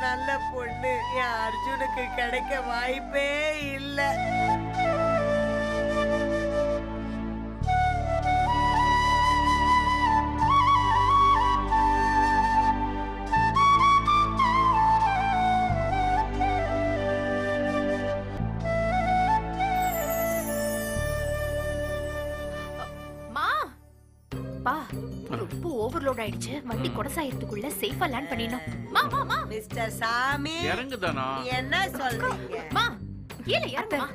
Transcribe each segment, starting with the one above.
நல்ல பொண்ணு. என் அர்ஜுனுக்கு கிடைக்க வாய்ப்பே இல்லை. ஓவர்லோட் ஆயிடுச்சு. வண்டி கொடசாயத்துக்குள்ள சேஃபா லேண்ட் பண்ணிடணும். மா மா மா. மிஸ்டர் சாமி. இறங்குதானா? நீ என்ன சொல்றீங்க? மா கீழே இறங்குமா?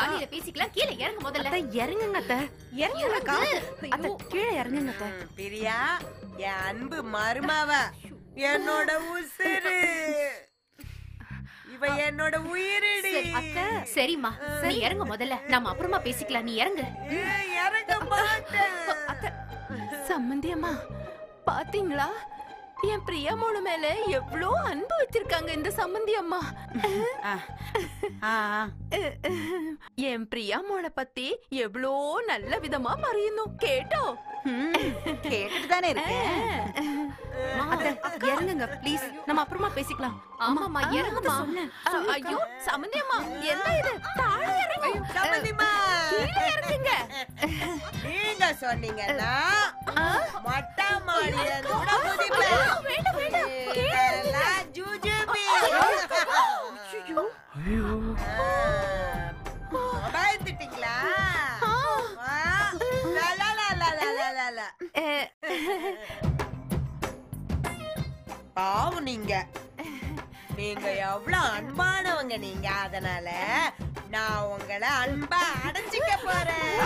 காலையில பேசிக்கலாம். கீழே இறங்கு முதல்ல அத்தை இறங்குங்க அத்தை. கீழே இறங்குங்க அத்தை. ம், பிரியா என் அன்பு மருமவ. என்னோட உசுரு இவ என்னோட உயிரிடி. சரி, அத்தை. சரிம்மா. நீ இறங்கு முதல்ல நாம அப்புறமா பேசிக்கலாம். நீ இறங்கு. இறங்க மாட்டேன். அத்தை சம்மந்தி அம்மா பாத்தீங்களா? என் பிரியா மூணு மேல எவ்வளோ அன்பு வச்சிருக்காங்க இந்த சம்மந்தி அம்மா എൻ പ്രിയ മോളെ പത്തി എവ്വളോ നല്ല വിധമാ മറിയുന്നു കേട്ടോ കേട്ടിട്ട് തന്നെ ப்ளீஸ் நம்ம அப்புறமா பேசிக்கலாம் ஆமாமா ஐயோ சமந்தியம்மா என்ன இது பாவம் நீங்க. நீங்க எவ்வளவு அன்பானவங்க நீங்க. அதனால நான் உங்களை அன்பா அடைச்சிக்க போறேன்.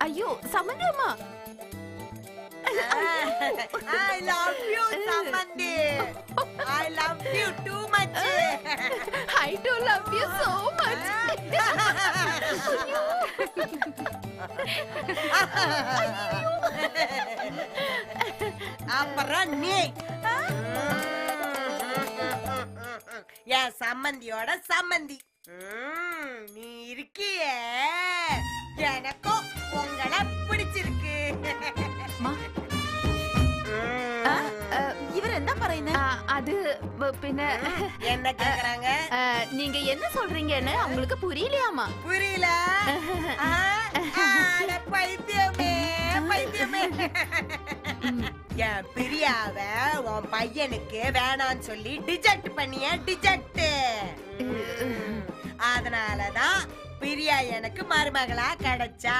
ஐயோ அம்மா ஐ லவ் யூ சம்பந்தி I love you too much I do love you so much அப்புறம் நீ. என் சம்மந்தியோட சம்மந்தி. நீ இருக்கியே. எனக்கும் உங்களை பிடிச்சிருக்கு. அம்மா. இவர் என்ன പറയുന്നത് அது ப- பின்ன என்ன கேக்குறாங்க அ, நீங்க என்ன சொல்றீங்கன்னு அவங்களுக்கு புரியலையாமா புரியல ஆ, ஆட பைத்தியமே பைத்தியமே என் பிரியாவ உன் பையனுக்கு வேணான்னு சொல்லி டிஜெக்ட் பண்ணிய டிஜெக்ட் அதனாலதான் பிரியா எனக்கு மருமகளா கிடைச்சா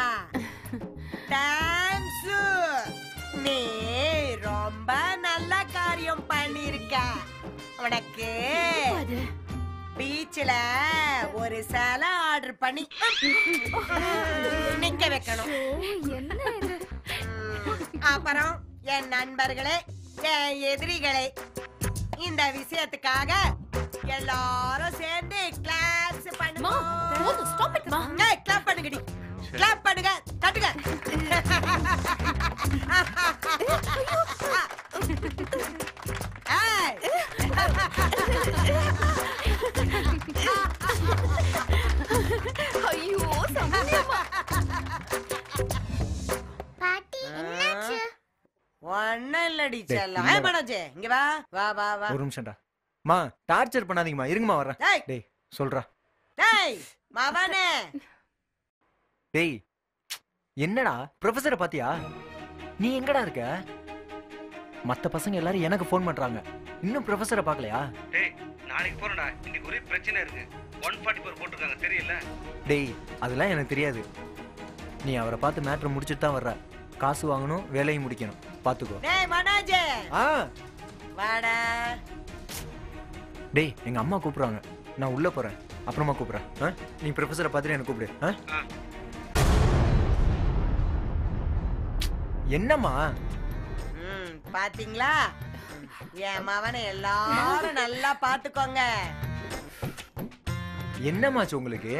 தேங்க்ஸ் நீ ரொம்ப நல்ல காரியம் பண்ணிருக்க. உனக்கு பீச்ல ஒரு சேலை ஆர்டர் பண்ணி நிக்க வைக்கணும். அப்புறம் என் நண்பர்களே என் எதிரிகளே இந்த விஷயத்துக்காக எல்லாரும் சேர்ந்து கிளாஸ் மா பண்ணுவோம். போதும் ஸ்டாப் இட் மா. ஏய் கிளாப் பண்ணுங்கடி. கிளாப் பண்ணுங்க தட்டுங்க. ஐயோ சம்மந்தி அம்மா ஒன்னும் இல்லடி டேய், செல்லம். இல்ல. ஏய் மனோஜ்? இங்க வா. வா வா வா. ஒரு நிமிஷம்டா. மா டார்ச்சர் பண்ணாதீங்கம்மா. இருங்கம்மா வர்றேன். டேய். டேய் சொல்றா. டேய் மவனே. டேய் என்னடா? ப்ரொஃபஸரை பாத்தியா? நீ எங்கடா இருக்க? மத்த பசங்க எல்லாரும் எனக்கு ஃபோன் பண்றாங்க. இன்னும் ப்ரொஃபஸரை பார்க்கலையா டேய் நாளைக்கு போறடா இன்னைக்கு ஒரே பிரச்சனை இருக்கு. ஒன் ஃபார்ட்டி ஃபோர் போட்டிருக்காங்க தெரியல? டேய் அதெல்லாம் எனக்கு தெரியாது. நீ அவரை பார்த்து மேட்ரு முடிச்சுட்டு தான் வர்ற. காசு வாங்கணும் வேலையும் முடிக்கணும். பாத்துக்கோ. டேய் மனோஜ்! ஆ. வாடா. டேய் எங்க அம்மா கூப்பிடுறாங்க. நான் உள்ள போறேன். அப்புறமா கூப்பிடுறேன். ஆ? நீ ப்ரொஃபஸரை பார்த்துட்டு எனக்கு கூப்பிடு. ஆ? என்னம்மா? ம் பாத்தீங்களா? என் மவனை எல்லாரும் நல்லா பாத்துக்கோங்க. என்னமாச்சு உங்களுக்கு?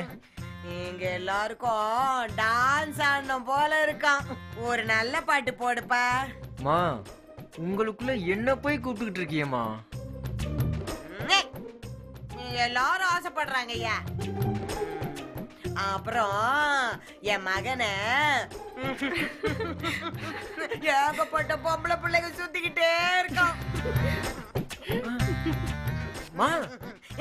இங்க எல்லாருக்கும் டான்ஸ் ஆடணும் போல இருக்கான். ஒரு நல்ல பாட்டு போடுப்பா. மா உங்களுக்குள்ள என்ன போய் கூப்பிட்டுக்கிட்டு இருக்கியம்மா? எல்லாரும் ஆசைப்படுறாங்க ஐயா அப்புறம் என் மகனை ஏகப்பட்ட பொம்பளை பிள்ளைங்க சுத்திக்கிட்டே இருக்கான். மா.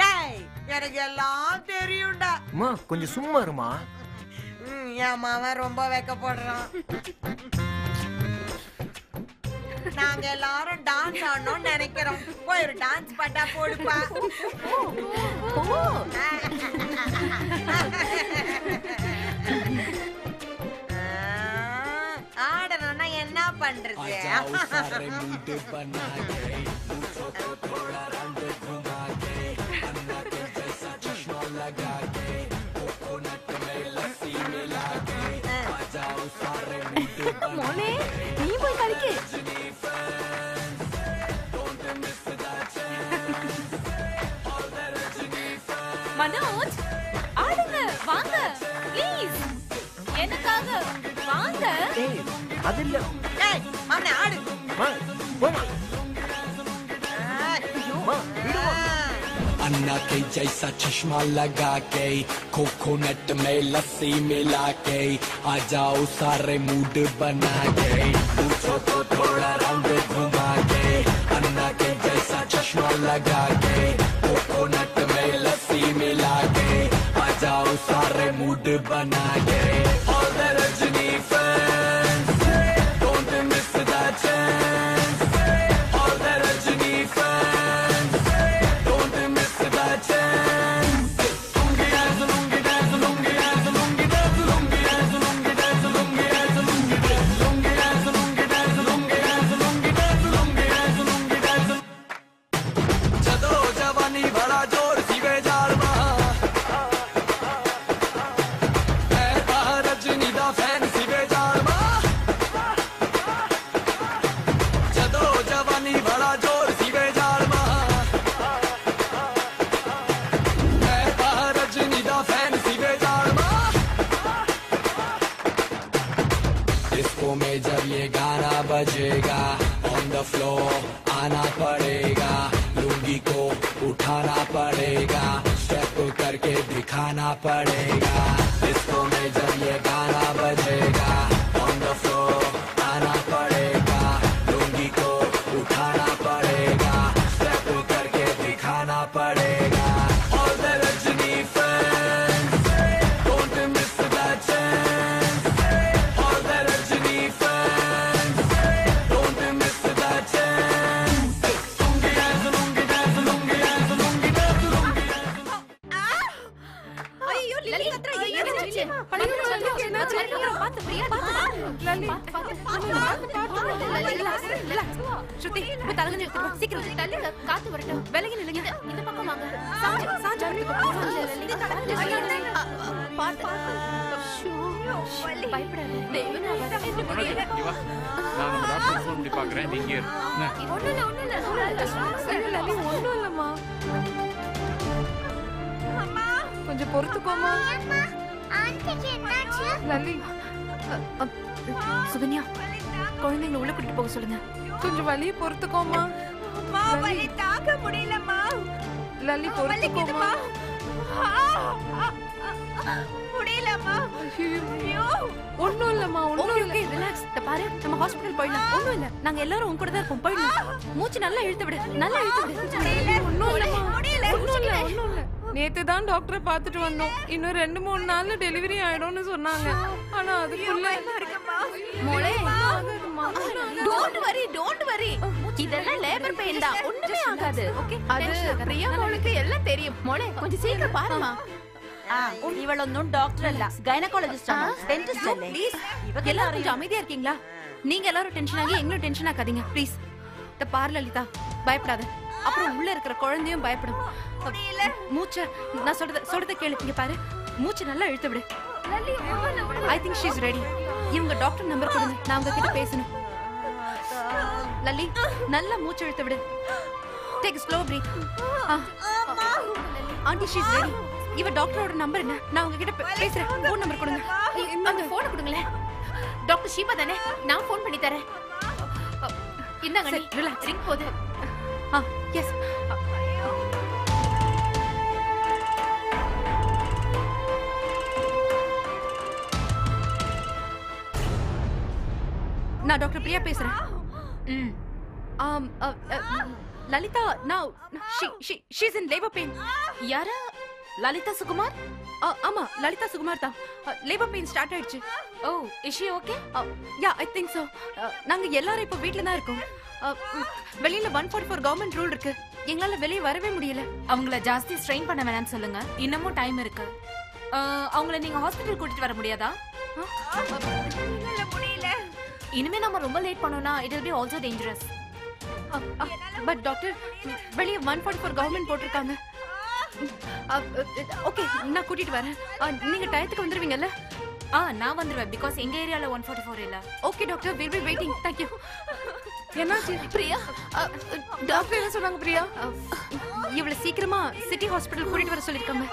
ஏய் எனக்கு எல்லாம் தெரியும்டா. அம்மா கொஞ்சம் சும்மா இருமா. என் மாமன் ரொம்ப வெக்கப்படுறான். நாங்க எல்லாரும் டான்ஸ் ஆடணும்னு நினைக்கிறோம். போய் ஒரு டான்ஸ் பாட்டா போடுப்பா. ஆடணும்னா என்ன பண்றது? மோனே நீ போய் கழிக்கு மனோஜ் ஆடுங்க வாங்க ப்ளீஸ் எனக்காக வாங்க அது இல்ல மாமனே ஆடு போமா अन्ना के जैसा चश्मा लगा के कोकोनट में लस्सी मिला के, आ जाओ सारे मूड बना के। पूछो तो थोड़ा राउंड घुमा के, अन्ना के जैसा चश्मा लगा के कोकोनट में लस्सी मिला के, आ जाओ सारे मूड बना के। ये गाना बजेगा ऑन द फ्लोर आना पड़ेगा, लुंगी को उठाना पड़ेगा स्टेप करके दिखाना पड़ेगा इसको में जब ये गाना बजेगा। கொஞ்சம் பொறுத்துக்கோமா லலி சுகன்யா குழந்தைங்களை உள்ள கூட்டிட்டு போக சொல்லுங்க. கொஞ்சம் வலியை பொறுத்துக்கோமா வலி தாங்க முடியலம்மா. லலி பொறுத்துக்கோமா முடியலம்மா. ஐயோ. ஒண்ணும் இல்லம்மா ஒண்ணும் இல்ல. ரிலாக்ஸ் பாரு நம்ம ஹாஸ்பிடல் போயிடலாம். ஒண்ணும் இல்ல. நாங்க எல்லாரும் உங்க கூட தான் போயிடலாம். மூச்சு நல்லா இழுத்து விடு. நல்லா இழுத்து விடு. ஒண்ணும் இல்லம்மா. முடியல ஒண்ணும் இல்ல ஒண்ணும் இல்ல. நேத்து தான் டாக்டரை பார்த்துட்டு வந்தோம். இன்னும் ரெண்டு மூணு நாள்ல டெலிவரி ஆயிடும்னு சொன்னாங்க. ஆனா அதுக்குள்ள மோளே. டோன்ட் வரி டோன்ட் வரி இதெல்லாம் லேபர் பெயின் தான். ஒண்ணுமே ஆகாது. ஓகே அது பிரியா மோளுக்கு எல்லாம் தெரியும். மோளே கொஞ்சம் சீக்கிரம் பாருமா ಇವಳೊಂದು ಡಾಕ್ಟರ್ ಅಲ್ಲ ಗೈನಕಾಲಜಿಸ್ಟ್ ಡೆಂಟಿಸ್ಟ್ ಅಲ್ಲೇ ப்ளீஸ் எல்லாரும் கொஞ்சம் அமைதியா இருக்கீங்களா நீங்க எல்லாரும் டென்ஷன் ஆகி எங்களும் டென்ஷன் ஆக்காதீங்க ப்ளீஸ் இந்த பார் லலிதா பயப்படாத அப்புறம் உள்ள இருக்கிற குழந்தையும் பயப்படும் மூச்ச நான் சொல்றத சொல்றத கேளு இங்க பாரு மூச்சு நல்லா இழுத்து விடு I think she is ready இவங்க டாக்டர் நம்பர் கொடுங்க நான் அவங்க கிட்ட பேசணும் லல்லி நல்லா மூச்சு இழுத்து விடு take slow breath aunty she is ready இவர் டாக்டரோட நம்பர் என்ன? நான் உங்ககிட்ட பேசுறேன். ஃபோன் நம்பர் கொடுங்க. அந்த ஃபோனை கொடுங்களேன். டாக்டர் ஷீபா தானே? நான் ஃபோன் பண்ணி தரேன். இந்தாங்க நீ ரிலாக்ஸ் ரிங் போகுது ஆ எஸ் நான் டாக்டர் பிரியா பேசுறேன். ம். லலிதா நான் she she she's in labour pain யாரா? லலிதா சுகுமார்? ஆமா லலிதா சுகுமார் தான். லேபர் பெயின் ஸ்டார்ட் ஆயிடுச்சு. ஓ is she okay yeah I think so நாங்க எல்லாரும் இப்போ வீட்ல தான் இருக்கோம். வெளியில one forty four government rule இருக்கு. எங்களால வெளியே வரவே முடியல. அவங்கள ஜாஸ்தி ஸ்ட்ரெயின் பண்ண வேணாம்னு சொல்லுங்க. இன்னமும் டைம் இருக்கு. அவங்கள நீங்க ஹாஸ்பிட்டல் கூட்டிட்டு வர முடியாதா? முடியல. இனிமே நம்ம ரொம்ப லேட் பண்ணோம்னா it will be also dangerous but doctor வெளியே ஒன் ஃபார்ட்டி ஃபோர் கவர்மெண்ட் போட்டிருக்காங்க. ஓகே நான் கூட்டிட்டு வரேன். நீங்க டயத்துக்கு வந்துருவீங்கல்ல? ஆ நான் வந்துருவேன். பிகாஸ் எங்க ஏரியால ஒன் ஃபார்ட்டி ஃபோர் இல்ல. Okay doctor. Will be waiting thank you என்னாச்சு? பிரியா? டாக்டர் என்ன சொன்னாங்க பிரியா? இவ்வளவு சீக்கிரமா சிட்டி ஹாஸ்பிடல் கூட்டிட்டு வர சொல்லிருக்காங்க.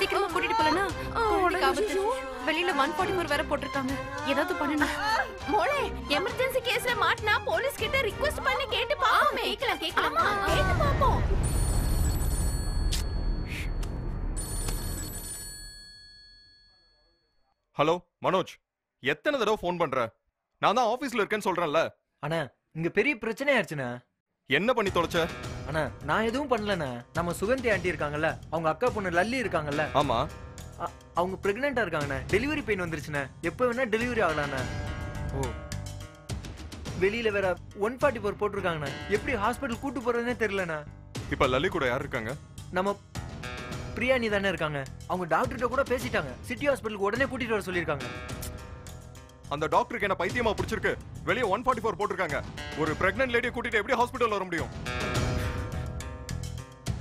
சீக்கிரமா கூட்டிட்டு போலனா. வெளியில ஒன் ஃபார்ட்டி ஃபோர் வேற போட்டிருக்காங்க. ஏதாவது பண்ணணும் மோளே எமர்ஜென்சி கேஸ்ல மாட்டினா போலீஸ் கிட்ட ரிக்வெஸ்ட் பண்ணி கேட்டு பாப்போமே கேக்கலாம் கேக்கலாம். கேட்டு பாப்போம் ஹலோ மனோஜ் எத்தனை தடவை ஃபோன் பண்ற? நான் தான் ஆபீஸ்ல இருக்கேன்னு சொல்றேன்ல. அண்ணா இங்க பெரிய பிரச்சனை ஆயிடுச்சுண்ணா என்ன பண்ணி தொலைச்ச? அண்ணா நான் எதுவும் பண்ணலண்ணா. நம்ம சுகந்தி ஆண்டி இருக்காங்கல்ல அவங்க அக்கா பொண்ணு லல்லி இருக்காங்கல்ல. ஆமா. அ- அவங்க பிரெக்னெண்டா இருக்காங்கண்ணா. டெலிவரி பெயின் வந்துருச்சுண்ணே. எப்போ வேணா டெலிவரி ஆகலாண்ணே. ஓ. வெளியில வேற ஒன் ஃபார்ட்டி ஃபோர் போட்டிருக்காங்கண்ணா. எப்படி ஹாஸ்பிட்டல் கூட்டு போறதுனே தெரியலண்ணா. இப்ப லல்லி கூட யார் இருக்காங்க? நம்ம பிரியாணி தானே இருக்காங்க. அவங்க டாக்டர்கிட்ட கூட பேசிட்டாங்க. சிட்டி ஹாஸ்பிட்டலுக்கு உடனே கூட்டிட்டு வர சொல்லியிருக்காங்க. அந்த டாக்டருக்கு என்ன பைத்தியமா பிடிச்சிருக்கு? வெளியே ஒன் ஃபார்ட்டி ஃபோர் போட்டிருக்காங்க. ஒரு பிரெக்னன்ட் லேடியை கூட்டிட்டு எப்படி ஹாஸ்பிட்டல் வர முடியும்?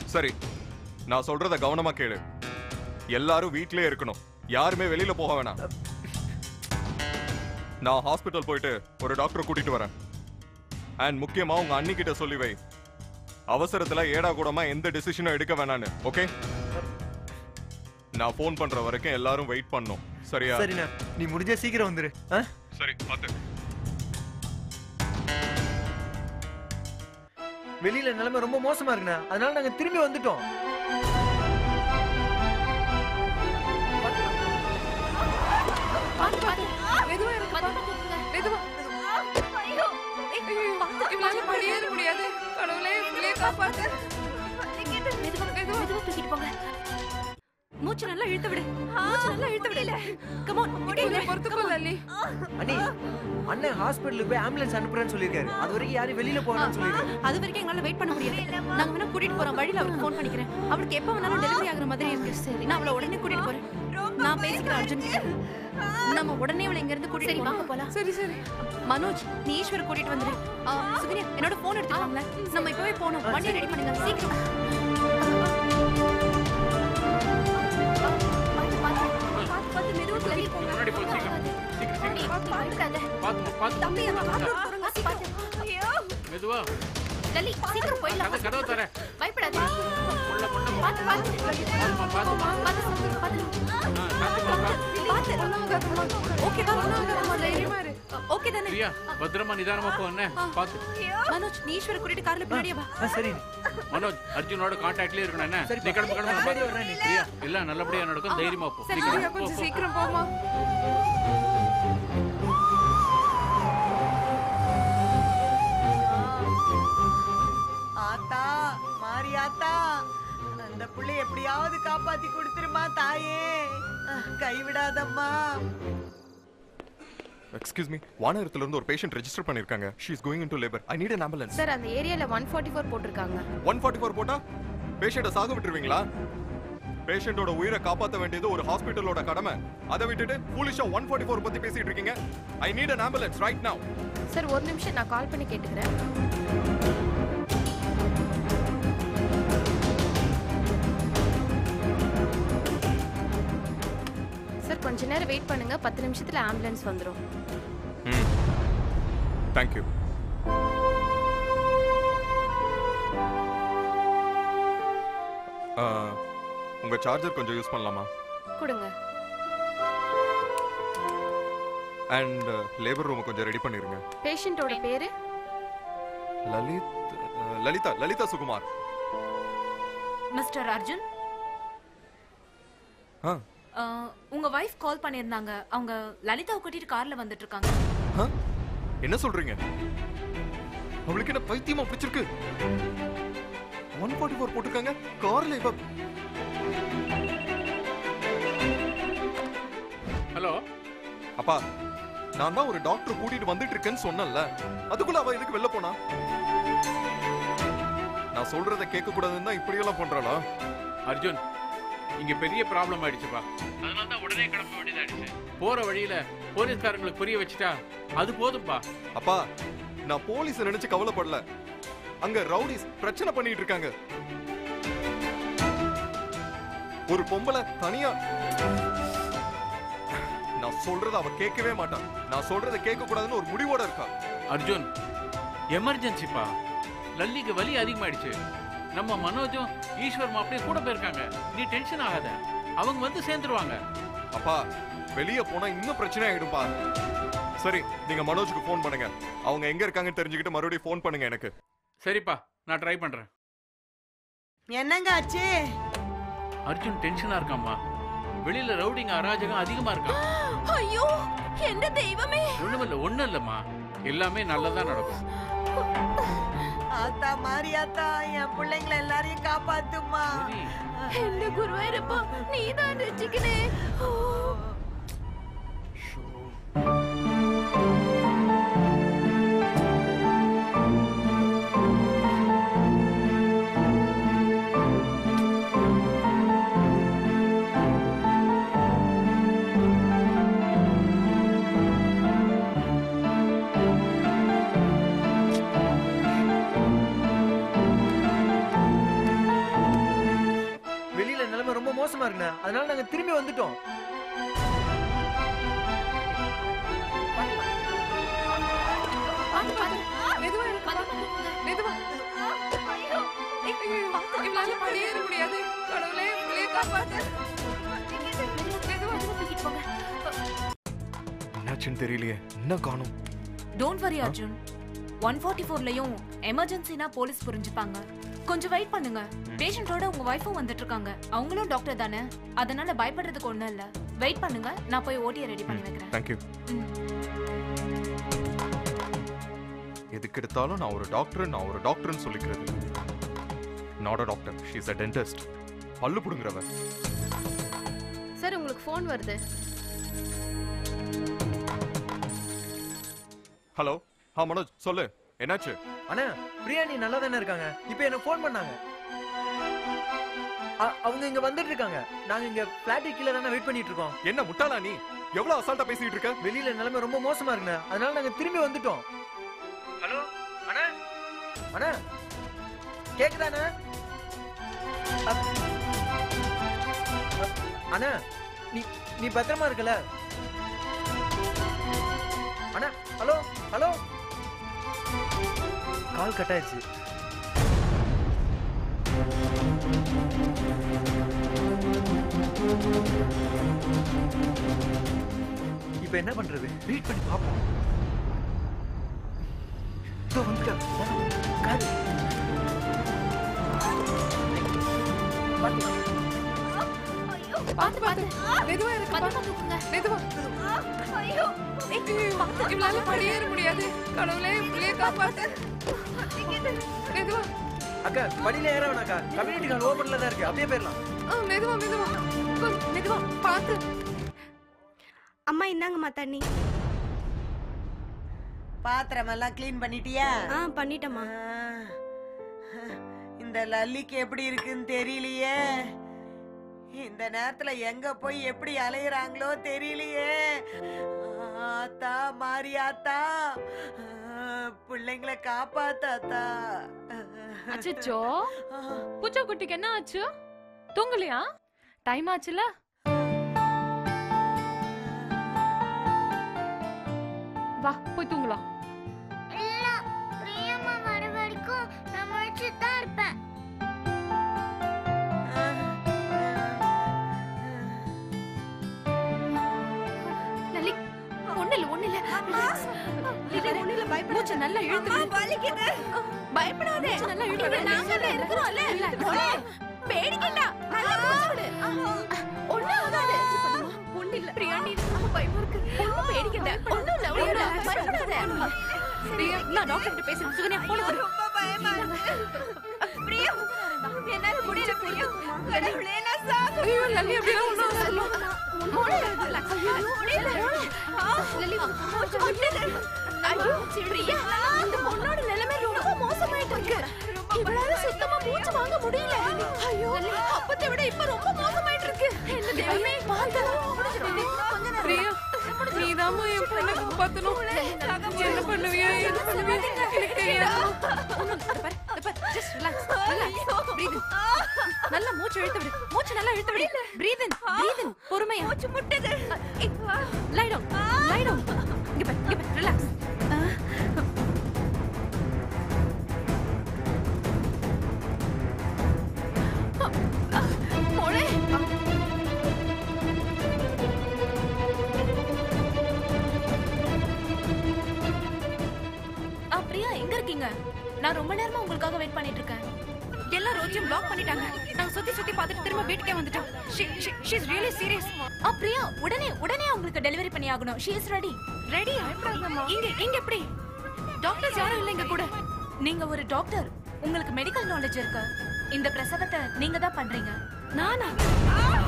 சரி நான் சொல்றத கவனமா கேளு. எல்லாரும் வீட்லயே இருக்கணும். யாருமே வெளியில போக வேணாம். நான் ஹாஸ்பிட்டல் போயிட்டு ஒரு டாக்டரை கூட்டிட்டு வரேன். அண்ட் முக்கியமா உங்க அண்ணி கிட்ட சொல்லி வை. அவசரத்துல ஏடா கூடமா எந்த டிசிஷனும் எடுக்க வேணான்னு ஓகே நான் ஃபோன் பண்ற வரைக்கும் எல்லாரும் வெயிட் பண்ணும். சரியா? சரிண்ணா. நீ முடிஞ்ச சீக்கிரம் வந்துரு. ஆ? சரி பாத்து. வெளியில நிலைமை ரொம்ப மோசமா இருக்குண்ணா. அதனால நாங்க திரும்பி வந்துட்டோம். முடியாது கடவுளே காப்பாத்து மெதுவா மெதுவா தூக்கிட்டு போங்க. மூச்சு நல்லா இழுத்து விடு. மூச்சு நல்லா இழுத்து விடு. கமான் முடியல. பொறுத்துக்கோ லல்லி. அண்ணி அண்ணன் ஹாஸ்பிட்டலுக்கு போய் ஆம்புலன்ஸ் அனுப்புறேன்னு சொல்லியிருக்காரு. அது வரைக்கும் யாரும் வெளியில போகணும்னு சொல்லியிருக்காரு. அது வரைக்கும் எங்களால வெயிட் பண்ண முடியாது. நாங்க வேணா கூட்டிட்டு போறோம். வழியில அவருக்கு ஃபோன் பண்ணிக்கிறேன். அவருக்கு எப்ப வேணாலும் டெலிவரி ஆகுற மாதிரி இருக்கு. சரி. நான் அவளை உடனே கூட்டிட்டு போறேன். நான் பேசிக்கிறேன் அர்ஜுன் நம்ம உடனே அவளை இங்க இருந்து கூட்டிட்டு சரி, வாங்க போலாம். சரி சரி. மனோஜ் நீ ஈஸ்வர கூட்டிட்டு வந்துரு. சுகன்யா என்னோட போன் எடுத்துக்கோங்களேன் நம்ம இப்பவே போகணும். வண்டி ரெடி பண்ணுங்க சீக்கிரம். பயப்படாத பார்த்து பார்த்து தம்பி, பார்த்து சீக்கிரம். மெதுவா. லலி சீக்கிரம் போயிடலாம். கதை கதவை தர பயப்படாத முள்ள முள்ள பாத்து பாத்து. பாத்து பாத்து பாத்துமா பார்த்து. ஓகேவா? தைரியமா இரு. ஓகே தானே? பிரியா பத்திரமா நிதானமா போ என்ன? பாத்து. மனோஜ் நீ ஈஸ்வர கூட்டிட்டு கார்ல பின்னாடியே வா. ஆ, சரி. மனோஜ் அர்ஜுனோட கான்டாக்ட்லயே இருக்கணும் என்ன? சரிப்பா. நீ கிளம்பு கிளம்பு நான் பின்னாடி பாத்து வர்றேன். நீ. பிரியா இல்ல நல்லபடியா நடக்கும். தைரியமா போ. சீக்கிரம் போமா மாரியாத்தா அந்த புள்ளை எப்படியாவது காப்பாத்தி கொடுத்துருமா தாயே? கைவிடாதம்மா. எக்ஸ்கியூஸ் மீ வானகரத்துல இருந்து ஒரு பேஷண்ட் ரெஜிஸ்டர் பண்ணிருக்காங்க. She is going into labour I need an ambulance. Sir அந்த ஏரியால ஒன் ஃபார்ட்டி ஃபோர் போட்டிருக்காங்க. ஒன் ஃபார்ட்டி ஃபோர் போட்டா பேஷண்ட்டை சாக விட்டுருவீங்களா? பேஷண்டோட உயிரை காப்பாற்ற வேண்டியது ஒரு ஹாஸ்பிட்டலோட கடமை. அதை விட்டுட்டு ஃபூலிஷா ஒன் ஃபார்ட்டி ஃபோர் பத்தி பேசிட்டு இருக்கீங்க. I need an ambulance right now. Sir ஒரு நிமிஷம் நான் கால் பண்ணி கேட்டுக்கிறேன். கொஞ்ச நேரம் வெயிட் பண்ணுங்க. பத்து நிமிஷத்துல ஆம்புலன்ஸ் வந்துடும் ம். தேங்க்யூ உங்க சார்ஜர் கொஞ்சம் யூஸ் பண்ணலாமா? கொடுங்க. அண்ட் லேபர் ரூம் கொஞ்சம் ரெடி பண்ணிருங்க. பேஷண்ட்டோட பேரு? லலித் லலிதா லலிதா சுகுமார். மிஸ்டர் அர்ஜுன்? ஆ. உங்க வைஃப் கால் பண்ணியிருந்தாங்க. அவங்க லலிதாவை கூட்டிட்டு கார்ல வந்துட்டு இருக்காங்க? என்ன சொல்றீங்க? அவளுக்கு என்ன பைத்தியமா பிடிச்சிருக்கு? ஒன் ஃபார்ட்டி ஃபோர் போட்டிருக்காங்க கார்ல இவ ஹலோ அப்பா நான் தான் ஒரு டாக்டர் கூட்டிட்டு வந்துட்டு இருக்கேன்னு சொன்னேன்ல. அதுக்குள்ள அவ எதுக்கு வெளில போனா? நான் சொல்றத கேட்க கூடாதுன்னு தான் இப்படி எல்லாம் பண்றாளா? அர்ஜுன் இங்க பெரிய ப்ராப்ளம் ஆயிடுச்சுப்பா. அதனால தான் உடனே கிளம்ப வேண்டியதாயிடுச்சு. போற வழியில போலீஸ்காரங்களுக்கு புரிய வச்சுட்டா அது போதும்பா. அப்பா நான் போலீஸ் நினைச்சு கவலைப்படல. அங்க ரவுடிஸ் பிரச்சனை பண்ணிட்டு இருக்காங்க. ஒரு பொம்பளை தனியா நான் சொல்றத அவ கேட்கவே மாட்டான் நான் சொல்றத கேட்க கூடாதுன்னு ஒரு முடிவோட இருக்கா. அர்ஜுன் எமர்ஜென்சிப்பா லல்லிக்கு வலி அதிகமாயிடுச்சு. நம்ம மனோஜும் ஈஸ்வர் மாப்பிளையும் கூட போயிருக்காங்க. நீ டென்ஷன் ஆகாத. அவங்க வந்து சேர்ந்துருவாங்க. அப்பா வெளிய போனா இன்னும் பிரச்சனை ஆயிடும்பா. சரி நீங்க மனோஜுக்கு ஃபோன் பண்ணுங்க. அவங்க எங்க இருக்காங்கன்னு தெரிஞ்சுக்கிட்டு மறுபடியும் ஃபோன் பண்ணுங்க எனக்கு. சரிப்பா நான் ட்ரை பண்றேன். என்னங்க ஆச்சு? அர்ஜுன் டென்ஷனா இருக்காம்மா. வெளியில ரவுடிங்க அராஜகம் அதிகமா இருக்கான் ஐயோ எந்த தெய்வமே! ஒண்ணுமில்ல ஒண்ணும் இல்லம்மா எல்லாமே நல்லதா நடக்கும். ஆத்தா மாரியாத்தா என் பிள்ளைங்களை எல்லாரையும் காப்பாத்துமா எந்த குருவாயிருப்பா நீதான் ரசிக்கனே ஓ இருக்குண்ணே அதனால நாங்க திரும்பி வந்துட்டோம். முடியாது கடவுளே உங்களே காப்பாத்து என்னாச்சுன்னு தெரியலையே. என்ன காணும்? Don't worry Arjun. One forty ஃபோர்லயும் எமர்ஜென்சினா போலீஸ் புரிஞ்சுப்பாங்க. கொஞ்சம் வெயிட் பண்ணுங்க. பேஷண்டோட உங்க ஒய்ஃபும் வந்துட்டு இருக்காங்க அவங்களும் டாக்டர் தானே. அதனால பயப்படுறதுக்கு ஒண்ணும் இல்ல. வெயிட் பண்ணுங்க. நான் போய் ஓட்டியை ரெடி பண்ணி வைக்கிறேன். தேங்க்யூ எதுக்கு எடுத்தாலும் நான் ஒரு டாக்டர் நான் ஒரு டாக்டர்னு சொல்லிக்கிறது. Not a doctor she is a dentist பல்லு புடுங்குறவ. சார் உங்களுக்கு ஃபோன் வருது. ஹலோ ஆ மனோஜ் சொல்லு. என்னாச்சு? அண்ணா பிரியாணி நல்லா தானே இருக்காங்க? இப்போ எனக்கு ஃபோன் பண்ணாங்க? அ- அவங்க இங்க வந்துட்டு இருக்காங்க. நாங்க இங்க பிளாட் கீழே தானே வெயிட் பண்ணிட்டு இருக்கோம். என்ன முட்டாளா நீ? எவ்வளவு அசால்ட்டா பேசிட்டு இருக்க? வெளியில நிலைமை ரொம்ப மோசமா இருக்குண்ணே. அதனால நாங்க திரும்பி வந்துட்டோம். ஹலோ அண்ணா? அண்ணா கேக்குதாண்ணா? அப்- அண்ணா நீ நீ பத்திரமா இருக்கல? அண்ணா ஹலோ ஹலோ? கால் கட் ஆயிடுச்சு. இப்போ என்ன பண்றது? ரீட் பண்ணி பார்ப்போம். இதோ பாத்து பாத்து மெதுவா இருக்கு பத்திரமா தூக்குங்க மெதுவா. ஐயோ. இவளால படியேற முடியாது. கடவுளே உங்களே காப்பாத்து. மெதுவா. அக்கா படியில ஏற வேணாக்கா கம்யூனிட்டி ஹால் ஓபன்ல தான் இருக்கு. அப்படியே போயிடலாம். ஆ, மெதுவா மெதுவா. மெதுவா. பாத்து. அம்மா இந்தாங்கம்மா தண்ணி. பாத்திரம் எல்லாம் க்ளீன் பண்ணிட்டியா? ஆ பண்ணிட்டேம்மா. இந்த லல்லிக்கு எப்படி இருக்குன்னு தெரியலையே. இந்த நேரத்துல எங்க போய் எப்படி அலையுறாங்களோ தெரியலையே. ஆத்தா மாரியாத்தா பிள்ளைங்களை காப்பாத்தாத்தா. அச்சச்சோ. பூச்சா குட்டிக்கு என்ன ஆச்சு? தூங்கலையா? டைம் ஆச்சுல? வா போய் தூங்கலாம். மூச்சை நல்லா இழுத்து. வலிக்குது. பயப்படாதே. நல்லா இழுத்து. நாங்க இருக்கிறோம்ல. பேடிக்கல நல்லா மூச்சு விடு ஒண்ணு ஆகாது. ஒண்ணு இல்ல பிரியாணி பயமா இருக்கு. ஒண்ணு பேடிக்கல ஒண்ணு இல்ல ஒண்ணு பயப்படாத. பிரியா நான் டாக்டர் கிட்ட பேசுறேன். சுகன்யா கொடு ரொம்ப பயமா இருக்கு. பிரியா. என்னால முடியல பிரியா. கடவுளே நான் சாக ஐயோ லல்லி அப்படியே பிரியா இந்த பொண்ணோட நிலைமை ரொம்ப மோசமாயிட்டு இருக்கு. இவளால சுத்தமா மூச்சு வாங்க முடியல. ஐயோ அப்பத்தை விட இப்ப ரொம்ப மோசமாயிட்டு இருக்கு. என்ன தெய்வமே பார்த்தா பிரியா நீதான் என் பொண்ணை காப்பாத்தணும். என்ன பண்ணுவியா என்ன பண்ணுவியா? எனக்கு தெரியாது. ஜஸ்ட் ரிலாக்ஸ் ரிலாக்ஸ் பிரீத் மூச்சு இழுத்து விடு மூச்சு நல்லா இழுத்து விடு பிரீத் இன் பிரீத் இன் பொறுமையா. மூச்சு முட்டுது. லை டவுன் லை டவுன் ஆகணும். ஷீ இஸ் ரெடி ரெடி இங்க இங்க எப்படி? டாக்டர்ஸ் யாரும் இல்ல இங்க கூட. நீங்க ஒரு டாக்டர் உங்களுக்கு மெடிக்கல் நாலேஜ் இருக்கு? இந்த பிரசவத்தை நீங்க தான் பண்றீங்க. நானா?